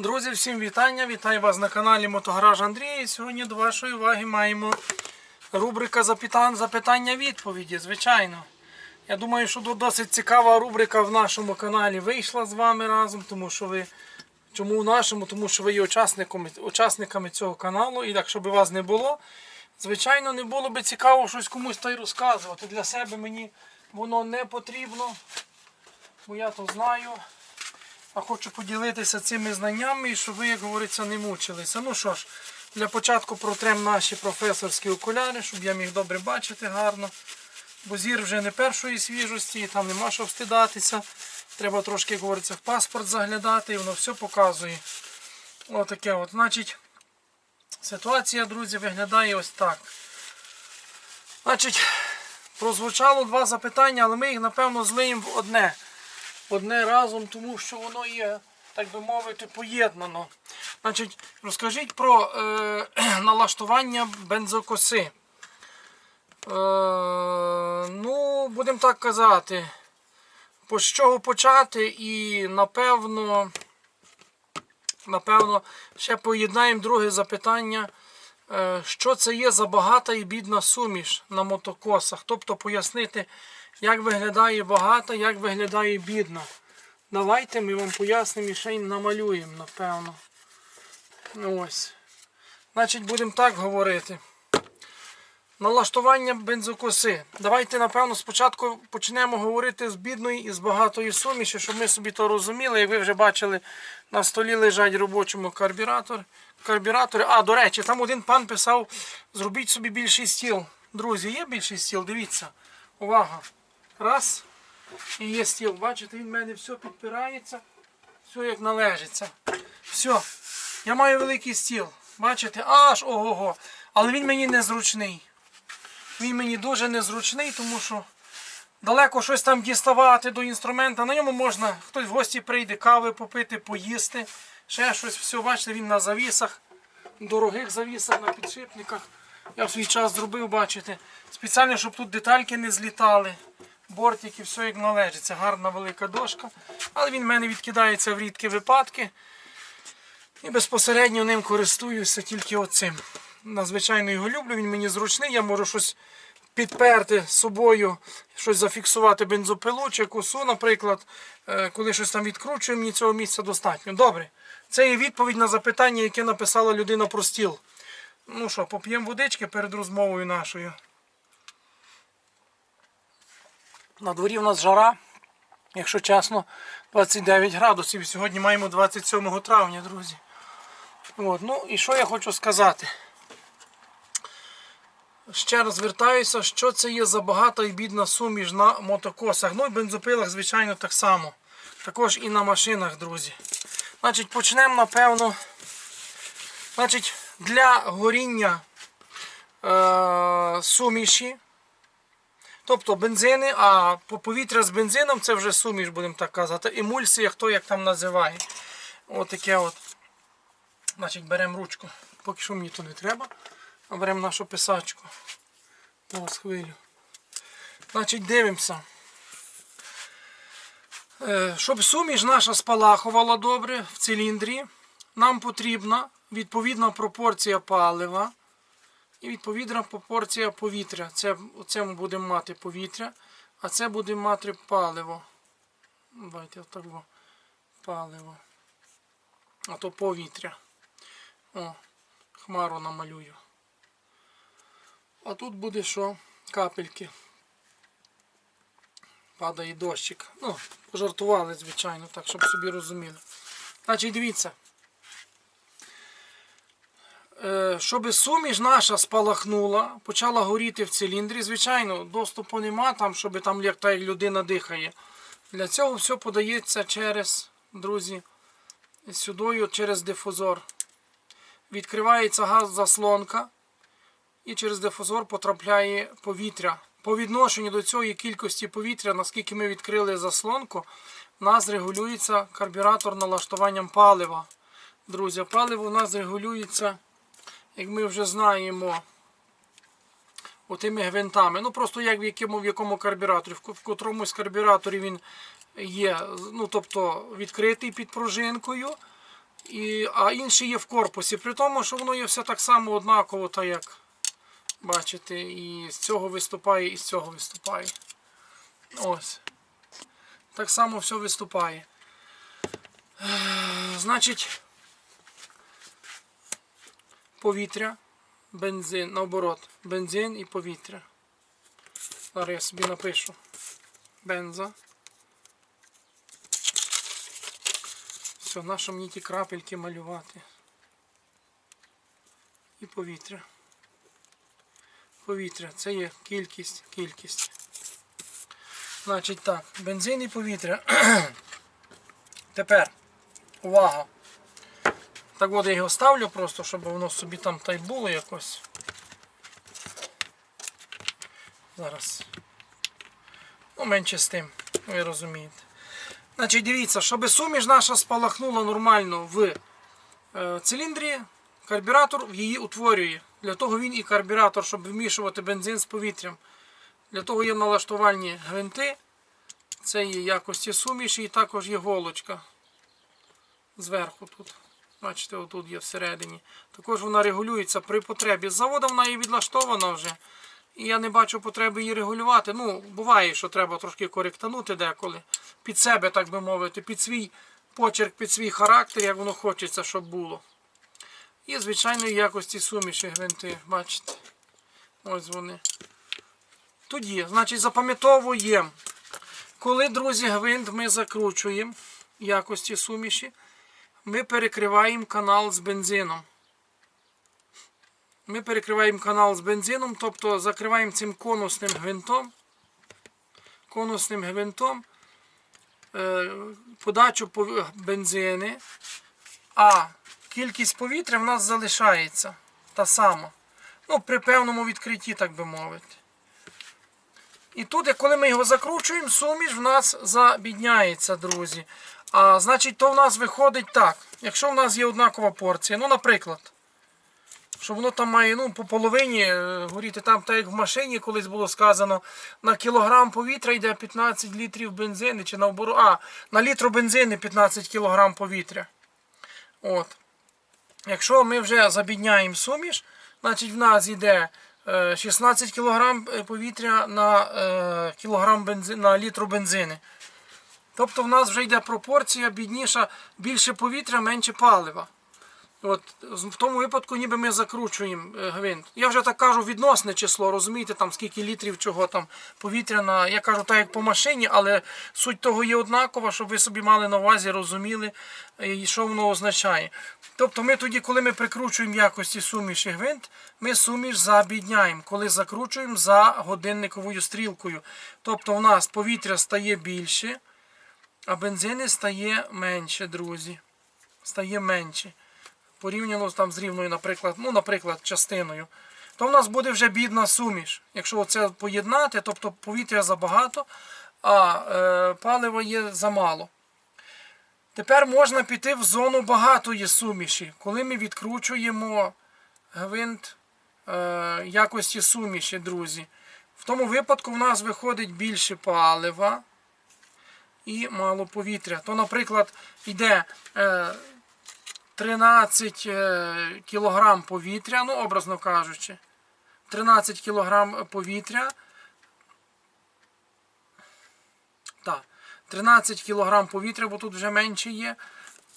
Друзі, всім вітання! Вітаю вас на каналі Мотогараж Андрій. І сьогодні до вашої уваги маємо рубрика запитання-відповіді, звичайно. Я думаю, що досить цікава рубрика в нашому каналі вийшла з вами разом, тому що ви. Чому в нашому? Тому що ви є учасниками, цього каналу, і якщо б вас не було, звичайно, не було б цікаво щось комусь та й розказувати. Для себе мені воно не потрібно, бо я то знаю. А хочу поділитися цими знаннями, і щоб ви, як говориться, не мучилися. Ну що ж, для початку протрем наші професорські окуляри, щоб я міг добре бачити гарно. Бо зір вже не першої свіжості, і там нема що встидатися. Треба трошки, як говориться, в паспорт заглядати, і воно все показує. Отаке от. Значить, ситуація, друзі, виглядає ось так. Значить, прозвучало два запитання, але ми їх, напевно, злиємо в одне одне разом, тому що воно є, так би мовити, поєднано. Значить, розкажіть про е, налаштування бензокоси. Е, ну, будемо так казати, з чого почати і напевно, напевно, ще поєднаємо друге запитання. Е, Що це є за багата і бідна суміш на мотокосах? Тобто пояснити, як виглядає багата, як виглядає бідна. Давайте ми вам пояснимо і ще й намалюємо, напевно. Ну, Ось. Значить, будемо так говорити. Налаштування бензокоси. Давайте, напевно, спочатку почнемо говорити з бідної і з багатої суміші, щоб ми собі то розуміли. Як ви вже бачили, на столі лежать робочому карбюратор. карбюратори. А, до речі, там один пан писав, зробіть собі більший стіл. Друзі, є більший стіл, дивіться. Увага. Раз. І є стіл. Бачите, він в мене все підпирається. Все як належиться. Все. Я маю великий стіл. Бачите, аж ого-го. Але він мені незручний. Він мені дуже незручний, тому що далеко щось там діставати до інструмента. На ньому можна, хтось в гості прийде, кави попити, поїсти. Ще щось, все, бачите, він на завісах, дорогих завісах, на підшипниках. Я в свій час зробив, бачите, спеціально, щоб тут детальки не злітали. Бортики, все як належить. Це гарна велика дошка. Але він в мене відкидається в рідкі випадки. І безпосередньо ним користуюся тільки оцим. Надзвичайно його люблю, він мені зручний, я можу щось підперти собою, щось зафіксувати бензопилу чи косу, наприклад, Е, коли щось там відкручую, мені цього місця достатньо. Добре. Це є відповідь на запитання, яке написала людина про стіл. Ну що, поп'ємо водички перед розмовою нашою. На дворі в нас жара, якщо чесно, 29 градусів. Сьогодні маємо 27 травня, друзі. От, ну і що я хочу сказати? Ще раз звертаюся, що це є за багата і бідна суміш на мотокосах. Ну і бензопилах, звичайно, так само. Також і на машинах, друзі. Значить, почнемо, напевно. Значить, для горіння е- суміші. Тобто бензини, а по повітря з бензином це вже суміш, будемо так казати. Емульсія, хто як там називає. Отаке от. Значить, беремо ручку. Поки що мені то не треба. А беремо нашу писачку. Зараз хвилю. Значить, дивимося. Е, Щоб суміш наша спалахувала добре в циліндрі, нам потрібна відповідна пропорція палива і відповідна пропорція повітря. Це, це ми будемо мати повітря, а це будемо мати паливо. Давайте отак. во. Паливо. А то повітря. О, хмару намалюю. А тут буде що? Капельки. Падає дощик. Ну, пожартували, звичайно, так, щоб собі розуміли. Значить, дивіться. Е, щоб суміш наша спалахнула, почала горіти в циліндрі, звичайно, доступу нема, там, щоб там як та людина дихає. Для цього все подається через, друзі, сюди через дифузор. Відкривається газ заслонка і через дифузор потрапляє повітря. По відношенню до цієї кількості повітря, наскільки ми відкрили заслонку, у нас регулюється карбюратор налаштуванням палива. Друзі, паливо у нас регулюється, як ми вже знаємо, отими гвинтами. Ну просто як в якому, в якому карбюраторі. В, ко- в котромусь карбюраторі він є, ну тобто відкритий під пружинкою. і, а інші є в корпусі. При тому, що воно є все так само однаково, так як бачите, і з цього виступає, і з цього виступає. Ось. Так само все виступає. Е, Значить, повітря, бензин, наоборот, бензин і повітря. Зараз я собі напишу. Бенза. Все, нащо мені ті крапельки малювати? І повітря. Повітря, це є кількість, кількість. Значить так, бензин і повітря. Тепер, увага. Так от я його ставлю просто, щоб воно собі там та й було якось. Зараз. Ну, менше з тим, ви розумієте. Значить, дивіться, щоб суміш наша спалахнула нормально в е, циліндрі, карбюратор її утворює. Для того він і карбюратор, щоб вмішувати бензин з повітрям. Для того є налаштувальні гвинти. Це є якості суміші і також є голочка. Зверху тут. Бачите, отут є всередині. Також вона регулюється при потребі. З завода вона і відлаштована вже. І я не бачу потреби її регулювати. Ну, буває, що треба трошки коректанути деколи. Під себе, так би мовити, під свій почерк, під свій характер, як воно хочеться, щоб було. І звичайної якості суміші гвинти, бачите. Ось вони. Тоді, значить, запам'ятовуємо. Коли, друзі, гвинт ми закручуємо якості суміші, ми перекриваємо канал з бензином. Ми перекриваємо канал з бензином, тобто закриваємо цим конусним гвинтом. Конусним гвинтом е, подачу бензини, а кількість повітря в нас залишається та сама. Ну, при певному відкритті, так би мовити. І тут, коли ми його закручуємо, суміш в нас забідняється, друзі. А значить, то в нас виходить так. Якщо в нас є однакова порція, ну, наприклад, що воно там має ну, по половині е, горіти, там, так як в машині колись було сказано, на кілограм повітря йде 15 літрів бензину, чи наоборот, а, на літру бензину 15 кілограм повітря. От. Якщо ми вже забідняємо суміш, значить в нас йде е, 16 кг повітря на, е, кілограм бензи... на літру бензини. Тобто в нас вже йде пропорція бідніша, більше повітря, менше палива. От, в тому випадку ніби ми закручуємо е, гвинт. Я вже так кажу відносне число, розумієте, там скільки літрів чого там повітря на. Я кажу так як по машині, але суть того є однакова, щоб ви собі мали на увазі, розуміли, е, і що воно означає. Тобто ми тоді, коли ми прикручуємо якості суміші гвинт, ми суміш забідняємо, коли закручуємо за годинниковою стрілкою. Тобто у нас повітря стає більше, а бензини стає менше, друзі. Стає менше порівняно там з рівною, наприклад, ну, наприклад, частиною, то в нас буде вже бідна суміш. Якщо це поєднати, тобто повітря забагато, а е, палива є замало. Тепер можна піти в зону багатої суміші, коли ми відкручуємо гвинт е, якості суміші, друзі. В тому випадку в нас виходить більше палива і мало повітря. То, наприклад, йде е, 13 е, кілограм повітря, ну, образно кажучи, 13 кілограм повітря. Так, 13 кілограм повітря, бо тут вже менше є,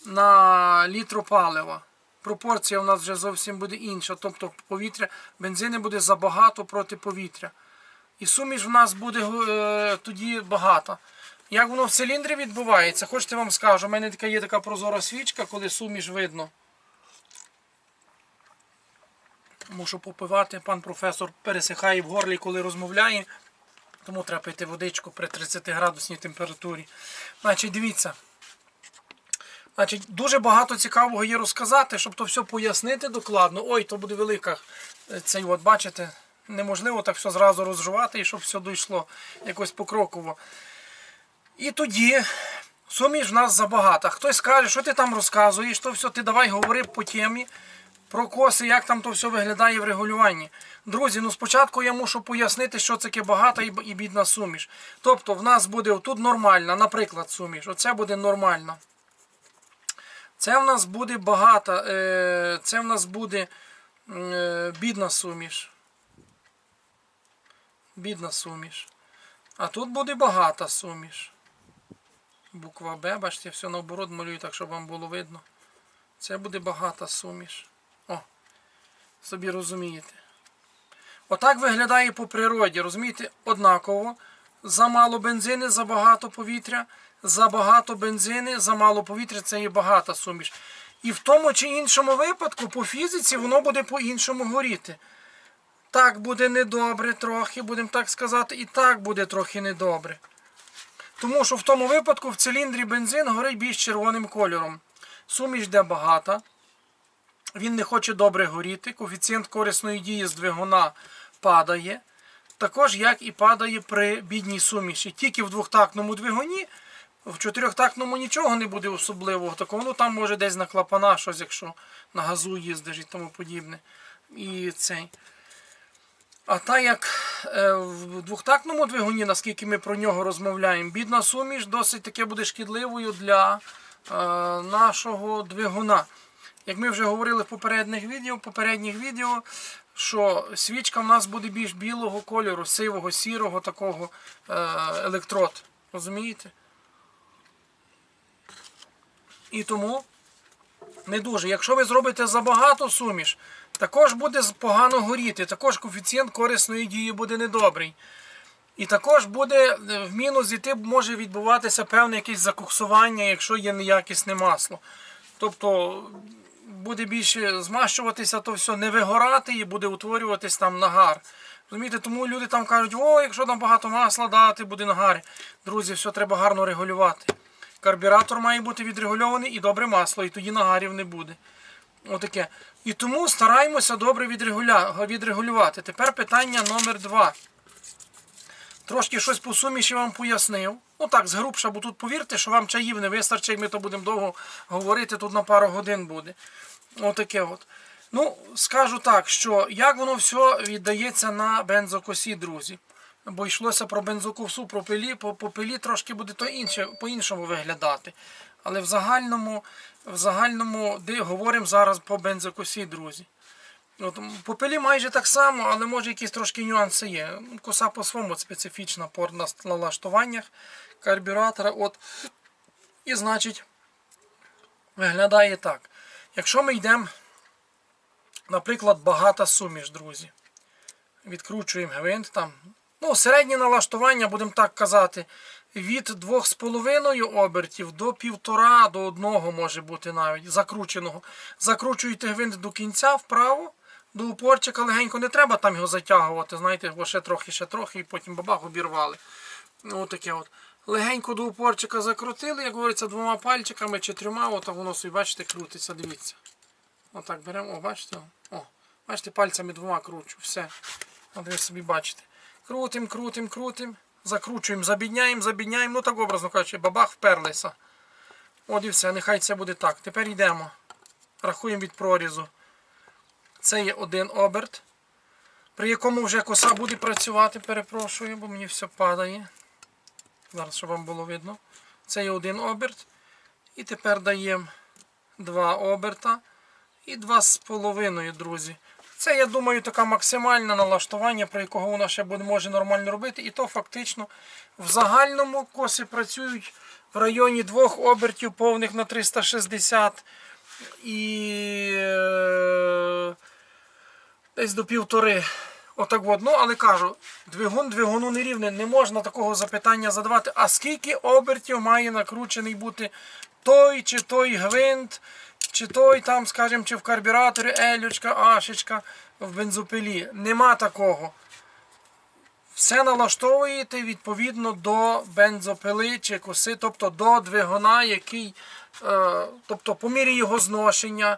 на літру палива. Пропорція у нас вже зовсім буде інша. Тобто повітря, бензини буде забагато проти повітря. І суміш в нас буде е, тоді багата. Як воно в циліндрі відбувається, хочете вам скажу, у мене така є така прозора свічка, коли суміш видно. Мушу попивати, пан професор пересихає в горлі, коли розмовляє. Тому треба пити водичку при 30 градусній температурі. Значить, дивіться. Значить, дуже багато цікавого є розказати, щоб то все пояснити докладно. Ой, то буде велика. е, Цей от, бачите, неможливо так все зразу розживати і щоб все дійшло якось покроково. І тоді суміш в нас забагато. Хтось скаже, що ти там розказуєш, то все, ти давай говори по темі, про коси, як там то все виглядає в регулюванні. Друзі, ну спочатку я мушу пояснити, що таке багата і бідна суміш. Тобто в нас буде тут нормальна, наприклад, суміш. Оце буде нормальна. Це в нас буде багата, е, це в нас буде е, бідна суміш. Бідна суміш. А тут буде багата суміш. Буква Б, бачите, я все наоборот малюю, так щоб вам було видно. Це буде багата суміш. О, собі розумієте. Отак виглядає по природі, розумієте, однаково. Замало бензини, забагато повітря, забагато бензини, замало повітря це є багата суміш. І в тому чи іншому випадку по фізиці воно буде по-іншому горіти. Так буде недобре трохи, будемо так сказати, і так буде трохи недобре. Тому що в тому випадку в циліндрі бензин горить більш червоним кольором. Суміш де багата, він не хоче добре горіти, коефіцієнт корисної дії з двигуна падає. Також як і падає при бідній суміші. Тільки в двохтактному двигуні, в чотирьохтактному нічого не буде особливого. Такого, ну там може десь на клапана щось, якщо на газу їздиш і тому подібне. І цей. А так як е, в двохтактному двигуні, наскільки ми про нього розмовляємо, бідна суміш досить таки буде шкідливою для е, нашого двигуна. Як ми вже говорили в попередніх відео, попередніх відео, що свічка в нас буде більш білого кольору, сивого, сірого такого е, електрод. Розумієте? І тому не дуже. Якщо ви зробите забагато суміш, також буде погано горіти, також коефіцієнт корисної дії буде недобрий. І також буде е, в мінус іти може відбуватися певне якесь закуксування, якщо є неякісне масло. Тобто буде більше змащуватися, то все не вигорати і буде утворюватись там нагар. Розумієте, тому люди там кажуть, о, якщо там багато масла дати, буде нагар. Друзі, все треба гарно регулювати. Карбюратор має бути відрегульований і добре масло, і тоді нагарів не буде. Отаке. І тому стараємося добре відрегулювати. Тепер питання номер два. Трошки щось по суміші вам пояснив. Ну так, згрубша, бо тут повірте, що вам чаїв не вистачить, ми то будемо довго говорити, тут на пару годин буде. Отаке от. Ну, скажу так, що як воно все віддається на бензокосі, друзі. Бо йшлося про бензокосу, про пилі, по, по пилі трошки буде то інше, по-іншому виглядати. Але в загальному, в загальному де говоримо зараз по бензокосі, друзі. От, по майже так само, але може якісь трошки нюанси є. Коса по-своєму специфічна по налаштуваннях карбюратора. От. І значить, виглядає так. Якщо ми йдемо, наприклад, багата суміш, друзі. Відкручуємо гвинт там. Ну, середнє налаштування, будемо так казати, від 2,5 обертів до 1,5 до 1 може бути навіть закрученого. Закручуєте гвинт до кінця вправо, до упорчика легенько не треба там його затягувати, знаєте, бо ще трохи, ще трохи, і потім бабах обірвали. Ну, таке от. Легенько до упорчика закрутили, як говориться, двома пальчиками чи трьома, воно собі, бачите, крутиться, дивіться. Отак беремо, о, бачите? О, бачите, пальцями двома кручу, все. От собі бачите. Крутим, крутим, крутим, закручуємо, забідняємо, забідняємо, ну так образно кажучи, бабах вперлися. От і все, нехай це буде так. Тепер йдемо. Рахуємо від прорізу. Це є один оберт, при якому вже коса буде працювати, перепрошую, бо мені все падає. Зараз, щоб вам було видно. Це є один оберт. І тепер даємо два оберта і два з половиною, друзі. Це, я думаю, така максимальне налаштування, при якого вона ще може нормально робити. І то фактично в загальному коси працюють в районі двох обертів повних на 360 і е, десь до півтори. Отак от. Ну, але кажу, двигун двигуну не рівний. Не можна такого запитання задавати. А скільки обертів має накручений бути той чи той гвинт, чи той там, скажімо, чи в карбюраторі елючка, ашечка в бензопилі. Нема такого. Все налаштовуєте відповідно до бензопили чи коси, тобто до двигуна, який, е, тобто по мірі його зношення,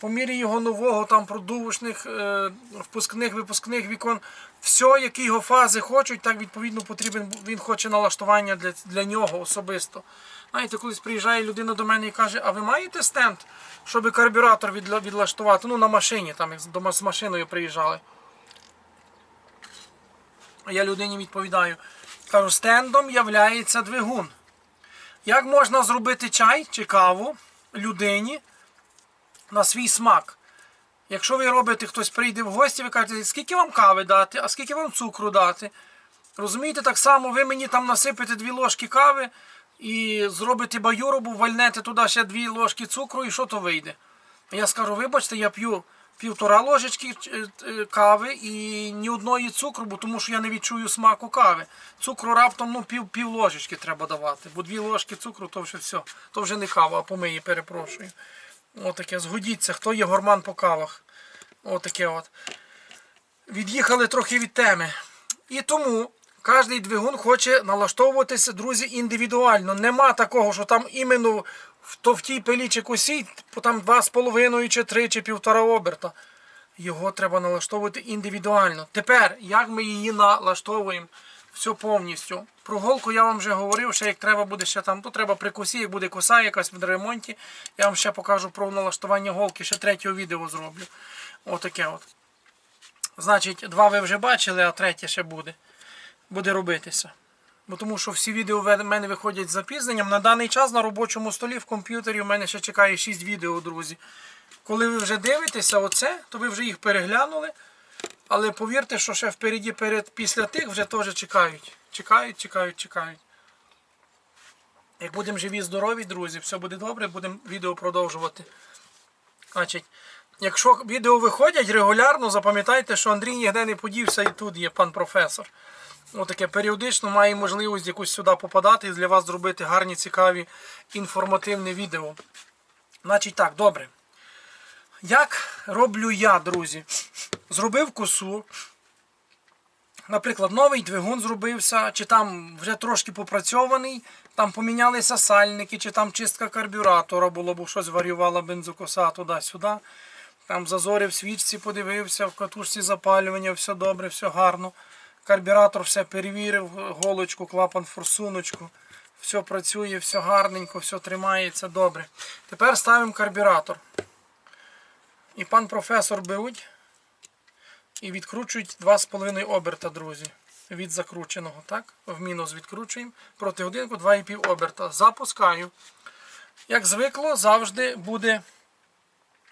по мірі його нового там продувочних, е, впускних, випускних вікон, все, які його фази хочуть, так відповідно потрібен він хоче налаштування для, для нього особисто. Знаєте, колись приїжджає людина до мене і каже, а ви маєте стенд, щоб карбюратор відла- відлаштувати? Ну, на машині, там як з- машиною приїжджали. А я людині відповідаю, кажу, стендом являється двигун. Як можна зробити чай чи каву? людині на свій смак. Якщо ви робите, хтось прийде в гості, ви кажете, скільки вам кави дати, а скільки вам цукру дати. Розумієте, так само ви мені там насипете дві ложки кави і зробите баюробу, вальнете туди ще дві ложки цукру, і що то вийде? Я скажу, вибачте, я п'ю півтора ложечки е, е, кави і ні одної цукру, бо тому що я не відчую смаку кави. Цукру раптом ну, пів, пів ложечки треба давати, бо дві ложки цукру то вже все. То вже не кава, а помиї, перепрошую. Отаке, згодіться, хто є горман по кавах. Отаке от. Від'їхали трохи від теми. І тому кожний двигун хоче налаштовуватися, друзі, індивідуально. Нема такого, що там іменно в, то в тій пилі чи косі, там 2,5 чи 3 чи півтора оберта. Його треба налаштовувати індивідуально. Тепер, як ми її налаштовуємо все повністю. Про голку я вам вже говорив, що як треба буде ще там, то треба при косі, як буде коса якась в ремонті. Я вам ще покажу про налаштування голки, ще третього відео зроблю. Отаке от. Значить, два ви вже бачили, а третє ще буде. Буде робитися. Бо тому що всі відео в мене виходять з запізненням. На даний час на робочому столі в комп'ютері у мене ще чекає 6 відео, друзі. Коли ви вже дивитеся оце, то ви вже їх переглянули. Але повірте, що ще впереді, перед, після тих вже теж чекають. Чекають, чекають, чекають. Як будемо живі, здорові, друзі, все буде добре, будемо відео продовжувати. Значить, якщо відео виходять регулярно, запам'ятайте, що Андрій ніде не подівся і тут є пан професор. Отаке періодично має можливість якусь сюди попадати і для вас зробити гарні, цікаві, інформативні відео. Значить так, добре. Як роблю я, друзі? Зробив косу. Наприклад, новий двигун зробився, чи там вже трошки попрацьований, там помінялися сальники, чи там чистка карбюратора було, бо щось варювала бензокоса туди-сюди. Там зазорів свічці, подивився, в катушці запалювання, все добре, все гарно. Карбюратор все перевірив, голочку, клапан, форсуночку. Все працює, все гарненько, все тримається добре. Тепер ставимо карбюратор. І пан професор беруть і відкручують 2,5 оберта, друзі. Від закрученого. так? В мінус відкручуємо. Проти годинку 2,5 оберта. Запускаю. Як звикло, завжди буде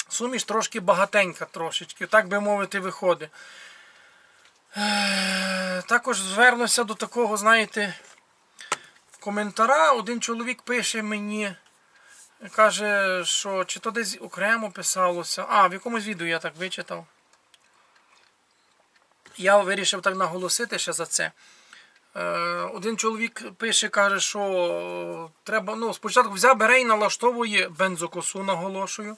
суміш трошки багатенька трошечки, так би мовити, виходить. Також звернуся до такого, знаєте, коментара. Один чоловік пише мені, каже, що чи то десь окремо писалося. А, в якомусь відео я так вичитав. Я вирішив так наголосити ще за це. Е, Один чоловік пише, каже, що треба, ну, спочатку взяв бере і налаштовує бензокосу, наголошую,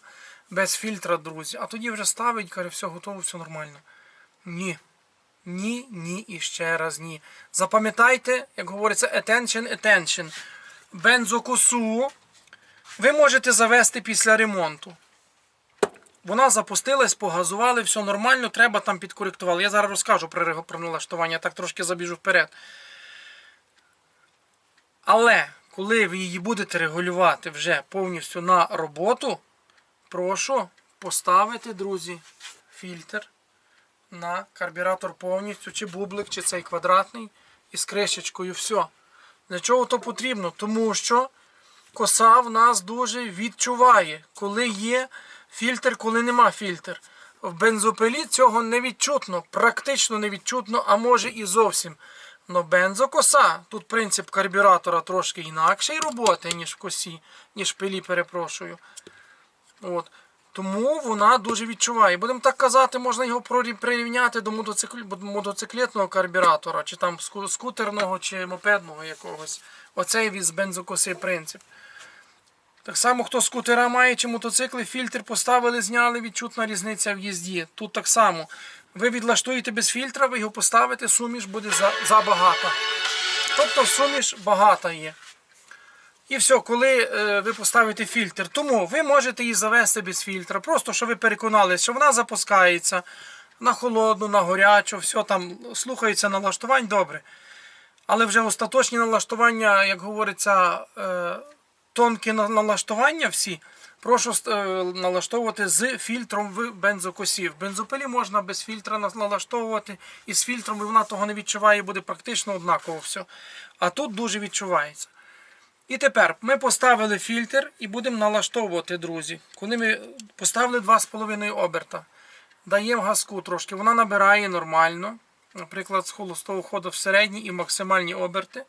без фільтра, друзі. А тоді вже ставить, каже, все готово, все нормально. Ні. Ні, ні і ще раз ні. Запам'ятайте, як говориться, attention, attention. Бензокосу ви можете завести після ремонту. Вона запустилась, погазували, все нормально, треба там підкоректували. Я зараз розкажу про, про налаштування, так трошки забіжу вперед. Але коли ви її будете регулювати вже повністю на роботу, прошу поставити, друзі, фільтр на карбюратор повністю, чи бублик, чи цей квадратний, із кришечкою, все. Для чого то потрібно? Тому що коса в нас дуже відчуває, коли є фільтр, коли нема фільтр. В бензопилі цього не відчутно, практично не відчутно, а може і зовсім. Но бензокоса, тут принцип карбюратора трошки інакший роботи, ніж в косі, ніж в пилі, перепрошую. От. Тому вона дуже відчуває. Будемо так казати, можна його прирівняти до мотоцикл... мотоциклетного карбюратора, чи там скутерного, чи мопедного якогось. Оцей від бензокоси принцип. Так само, хто скутера має чи мотоцикли, фільтр поставили, зняли, відчутна різниця в їзді. Тут так само. Ви відлаштуєте без фільтра, ви його поставите, суміш буде за- забагата. Тобто суміш багата є. І все, коли е, ви поставите фільтр, тому ви можете її завести без фільтра. Просто щоб ви переконалися, що вона запускається на холодну, на горячу, все там слухається налаштувань, добре. Але вже остаточні налаштування, як говориться, е, тонкі налаштування всі, прошу е, налаштовувати з фільтром в бензокосі. В бензопилі можна без фільтра налаштовувати, і з фільтром і вона того не відчуває, буде практично однаково все. А тут дуже відчувається. І тепер ми поставили фільтр і будемо налаштовувати, друзі. Коли ми поставили 2,5 оберта, даємо газку трошки, вона набирає нормально. Наприклад, з холостого ходу в середні і максимальні оберти.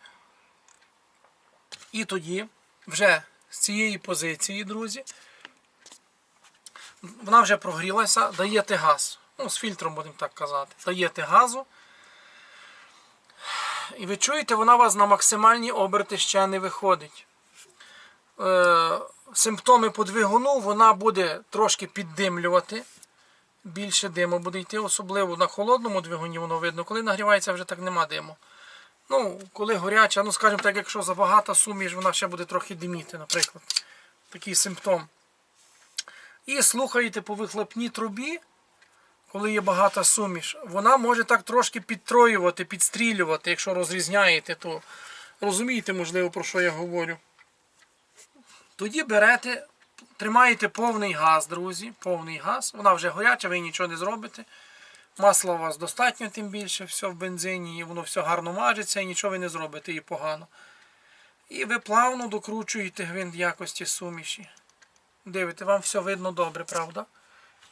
І тоді вже з цієї позиції, друзі, вона вже прогрілася, даєте газ. Ну, з фільтром будемо так казати. Даєте газу. І ви чуєте, вона у вас на максимальні оберти ще не виходить. Е, симптоми по двигуну вона буде трошки піддимлювати. Більше диму буде йти, особливо на холодному двигуні воно видно. Коли нагрівається, вже так нема диму. Ну, коли горяча, ну скажімо так, якщо забагата суміш, вона ще буде трохи диміти, наприклад. Такий симптом. І слухаєте по вихлопній трубі, коли є багата суміш, вона може так трошки підтроювати, підстрілювати, якщо розрізняєте, то розумієте, можливо, про що я говорю. Тоді берете, тримаєте повний газ, друзі, повний газ. Вона вже горяча, ви нічого не зробите. Масла у вас достатньо, тим більше, все в бензині, і воно все гарно мажеться, і нічого ви не зробите і погано. І ви плавно докручуєте гвинт якості суміші. Дивите, вам все видно добре, правда?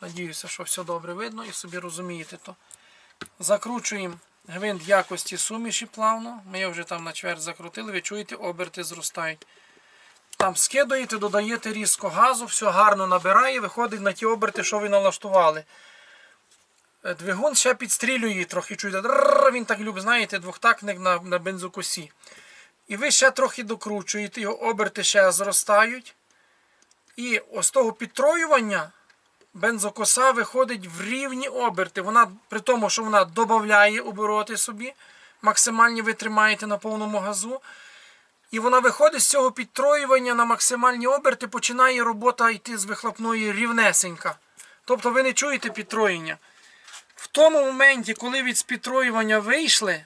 Надіюся, що все добре видно і собі розумієте то. Закручуємо гвинт якості суміші плавно. Ми його вже там на чверть закрутили, ви чуєте, оберти зростають. Там скидаєте, додаєте різко газу, все гарно набирає, виходить на ті оберти, що ви налаштували. Е, Двигун ще підстрілює трохи, чуєте, він так любить, знаєте, двохтактник на, на бензокосі. І ви ще трохи докручуєте, його оберти ще зростають. І ось того підтроювання бензокоса виходить в рівні оберти. Вона при тому, що вона додає обороти собі, максимальні ви тримаєте на повному газу. І вона виходить з цього підтроювання на максимальні оберти, починає робота йти з вихлопної рівнесенька. Тобто ви не чуєте підтроєння. В тому моменті, коли від спідтроювання вийшли,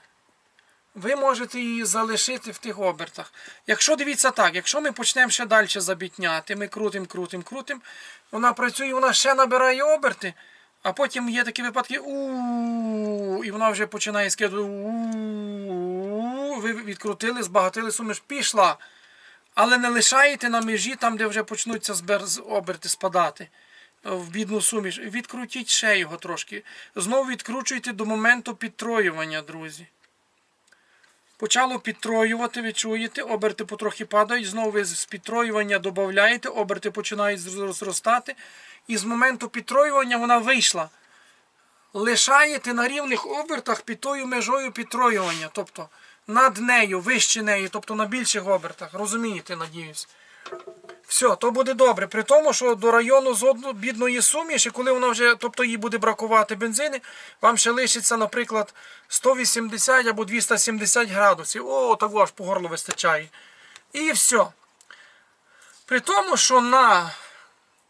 ви можете її залишити в тих обертах. Якщо дивіться так, якщо ми почнемо ще далі забітняти, ми крутим, крутим, крутим, вона працює, вона ще набирає оберти, а потім є такі випадки у і вона вже починає скидувати у ви відкрутили, збагатили суміш, пішла. Але не лишаєте на межі, там, де вже почнуться оберти спадати в бідну суміш. Відкрутіть ще його трошки. Знову відкручуйте до моменту підтроювання, друзі. Почало підтроювати, ви чуєте, оберти потрохи падають, знову ви з підтроювання додаєте, оберти починають зр- зростати. І з моменту підтроювання вона вийшла. Лишаєте на рівних обертах під тою межою підтроювання, тобто над нею, вище неї, тобто на більших обертах. Розумієте, надіюсь. Все, то буде добре. При тому, що до району з одно- бідної суміші, коли вона вже, тобто їй буде бракувати бензини, вам ще лишиться, наприклад, 180 або 270 градусів. О, того аж по горлу вистачає. І все. При тому, що на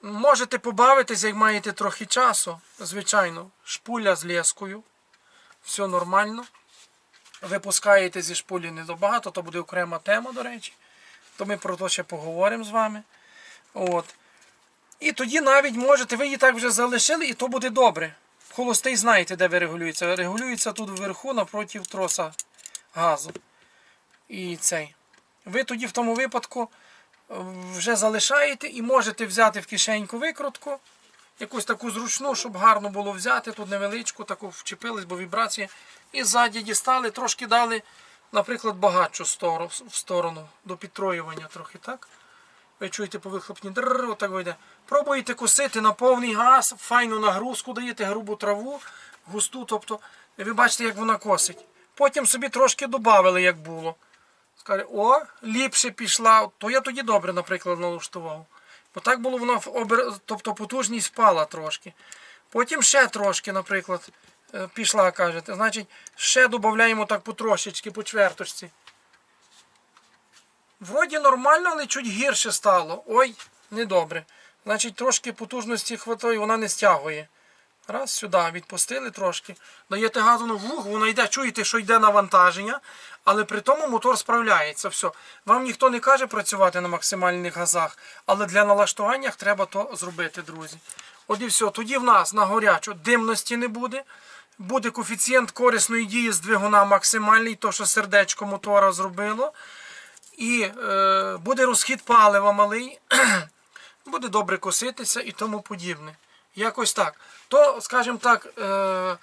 можете побавитися, як маєте трохи часу, звичайно, шпуля з лескою. Все нормально. Випускаєте зі шпулі не то буде окрема тема, до речі. То ми про то ще поговоримо з вами. От. І тоді навіть можете, ви її так вже залишили, і то буде добре. Холостий знаєте, де ви регулюється. Регулюється тут вверху напроти троса газу. І цей. Ви тоді в тому випадку е, вже залишаєте і можете взяти в кишеньку викрутку, якусь таку зручну, щоб гарно було взяти, тут невеличку, таку вчепились, бо вібрація. І ззаді дістали, трошки дали, наприклад, багатшу сторону, до підтроювання трохи, так? Ви чуєте по вихлопні дрррр, отак вийде. Пробуєте косити на повний газ, файну нагрузку даєте грубу траву, густу, тобто ви бачите, як вона косить. Потім собі трошки додали, як було. Скаже, о, ліпше пішла, то я тоді добре, наприклад, налаштував. Бо так було воно тобто потужність впала трошки. Потім ще трошки, наприклад, пішла, кажете. Значить, ще додаємо так потрошечки, по чверточці. Вроді нормально, але чуть гірше стало. Ой, недобре. Значить, трошки потужності хватає, вона не стягує. Раз сюди відпустили трошки. Даєте газу на вух, вона йде, чуєте, що йде навантаження, але при тому мотор справляється. Все. Вам ніхто не каже працювати на максимальних газах, але для налаштування треба то зробити, друзі. От і все. Тоді в нас на горячу димності не буде. Буде коефіцієнт корисної дії з двигуна максимальний, то що сердечко мотора зробило. І е, буде розхід палива малий, буде добре коситися і тому подібне. Якось так. То, скажімо так, е,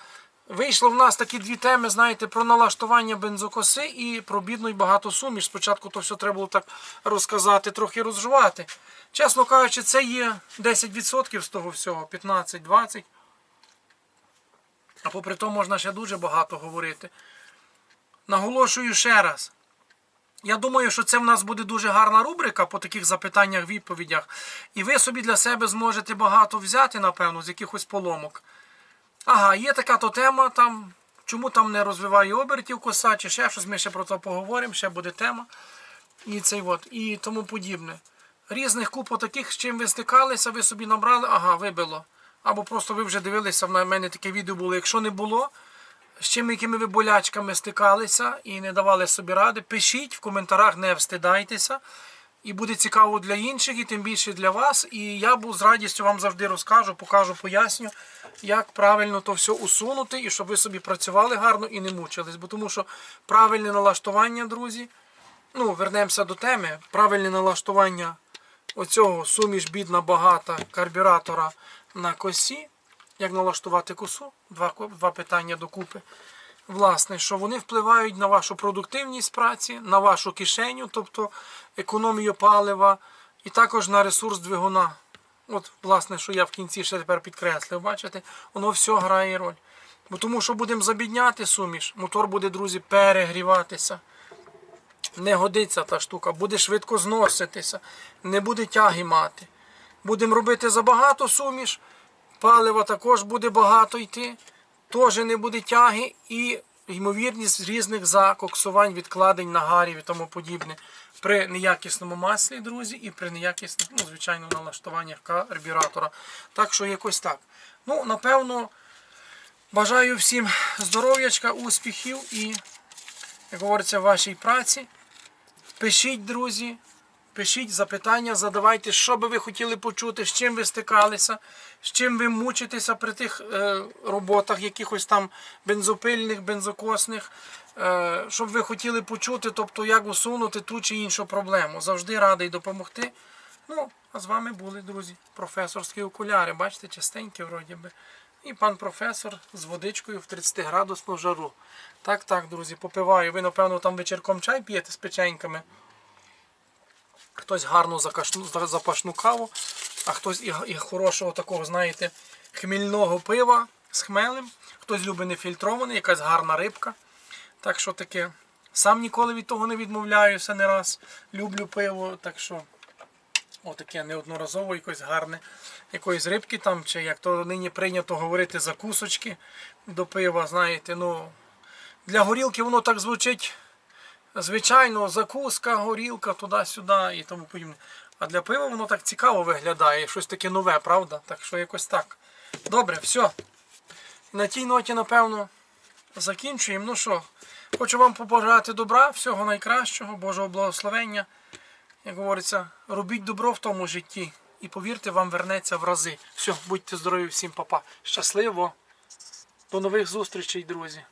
вийшло в нас такі дві теми, знаєте, про налаштування бензокоси і про бідну і багато суміш. Спочатку то все треба було так розказати, трохи розжувати. Чесно кажучи, це є 10% з того всього, 15-20%. А попри то можна ще дуже багато говорити. Наголошую ще раз. Я думаю, що це в нас буде дуже гарна рубрика по таких запитаннях, відповідях. І ви собі для себе зможете багато взяти, напевно, з якихось поломок. Ага, є така то тема, там, чому там не розвиває обертів коса, чи ще щось, ми ще про це поговоримо, ще буде тема. І цей от, і тому подібне. Різних купу таких, з чим ви стикалися, ви собі набрали, ага, вибило. Або просто ви вже дивилися, в мене таке відео було. Якщо не було, з чим якими ви болячками стикалися і не давали собі ради, пишіть в коментарях, не встидайтеся. І буде цікаво для інших, і тим більше для вас. І я з радістю вам завжди розкажу, покажу, поясню, як правильно то все усунути, і щоб ви собі працювали гарно і не мучились. Бо тому що правильне налаштування, друзі. Ну, вернемося до теми. Правильне налаштування оцього суміш бідна багата карбюратора на косі. Як налаштувати косу? Два, два питання докупи. Власне, що вони впливають на вашу продуктивність праці, на вашу кишеню, тобто економію палива, і також на ресурс двигуна. От, власне, що я в кінці ще тепер підкреслив, бачите, воно все грає роль. Бо тому що будемо забідняти суміш, мотор буде, друзі, перегріватися. Не годиться та штука, буде швидко зноситися, не буде тяги мати. Будемо робити забагато суміш, палива також буде багато йти, теж не буде тяги і ймовірність різних закоксувань, відкладень нагарів і тому подібне. При неякісному маслі, друзі, і при неякісному, ну, звичайно, налаштуваннях карбюратора. Так що якось так. Ну, напевно, бажаю всім здоров'ячка, успіхів і, як говориться, в вашій праці. Пишіть, друзі, пишіть запитання, задавайте, що би ви хотіли почути, з чим ви стикалися, з чим ви мучитеся при тих е, роботах, якихось там бензопильних, бензокосних, е, щоб ви хотіли почути, тобто як усунути ту чи іншу проблему. Завжди радий допомогти. Ну, а з вами були, друзі, професорські окуляри. Бачите, частенькі вроді би. І пан професор з водичкою в 30 градусну жару. Так, так, друзі, попиваю. Ви, напевно, там вечірком чай п'єте з печеньками. Хтось гарну запашну каву, а хтось і, і хорошого такого, знаєте, хмільного пива з хмелем. Хтось любить нефільтроване, якась гарна рибка. Так що таке. Сам ніколи від того не відмовляюся не раз. Люблю пиво, так що отаке неодноразово якось гарне. Якоїсь рибки там, чи як то нині прийнято говорити, закусочки до пива, знаєте, ну. Для горілки воно так звучить звичайно, закуска, горілка, туди-сюди і тому подібне. А для пива воно так цікаво виглядає, щось таке нове, правда? Так що якось так. Добре, все. На тій ноті, напевно, закінчуємо. Ну що, хочу вам побажати добра, всього найкращого, Божого благословення. Як говориться, робіть добро в тому житті. І повірте, вам вернеться в рази. Все, будьте здорові всім, папа. Щасливо. До нових зустрічей, друзі.